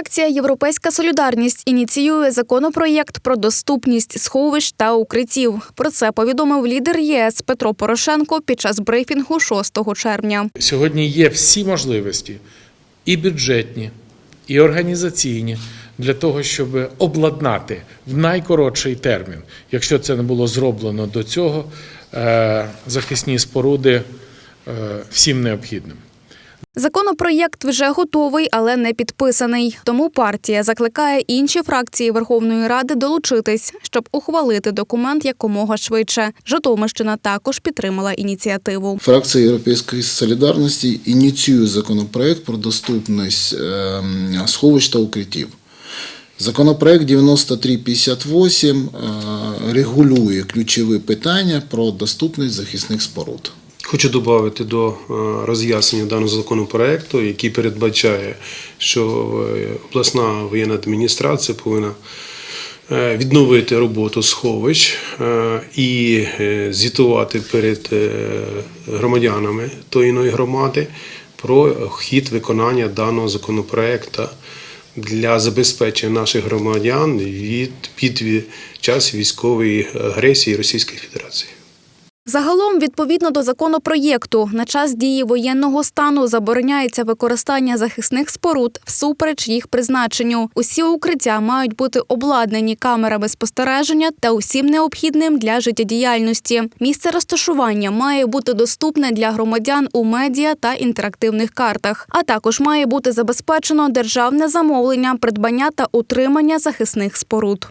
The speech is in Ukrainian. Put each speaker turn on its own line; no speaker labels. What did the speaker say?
Фракція Європейська Солідарність ініціює законопроєкт про доступність сховищ та укриттів. Про це повідомив лідер ЄС Петро Порошенко під час брифінгу 6 червня.
Сьогодні є всі можливості і бюджетні, і організаційні для того, щоб обладнати в найкоротший термін, якщо це не було зроблено до цього, е, захисні споруди е, всім необхідним.
Законопроєкт вже готовий, але не підписаний. Тому партія закликає інші фракції Верховної Ради долучитись, щоб ухвалити документ якомога швидше. Житомирщина також підтримала ініціативу.
Фракція Європейської солідарності ініціює законопроект про доступність ем, сховищ та укриттів. Законопроект 9358 е, регулює ключові питання про доступність захисних споруд.
Хочу додати до е, роз'яснення даного законопроекту, який передбачає, що е, обласна воєнна адміністрація повинна е, відновити роботу сховищ і звітувати перед громадянами тої громади про хід виконання даного законопроекту для забезпечення наших громадян від під час військової агресії Російської Федерації.
Загалом, відповідно до законопроєкту, на час дії воєнного стану забороняється використання захисних споруд всупереч їх призначенню. Усі укриття мають бути обладнані камерами спостереження та усім необхідним для життєдіяльності. Місце розташування має бути доступне для громадян у медіа та інтерактивних картах, а також має бути забезпечено державне замовлення, придбання та утримання захисних споруд.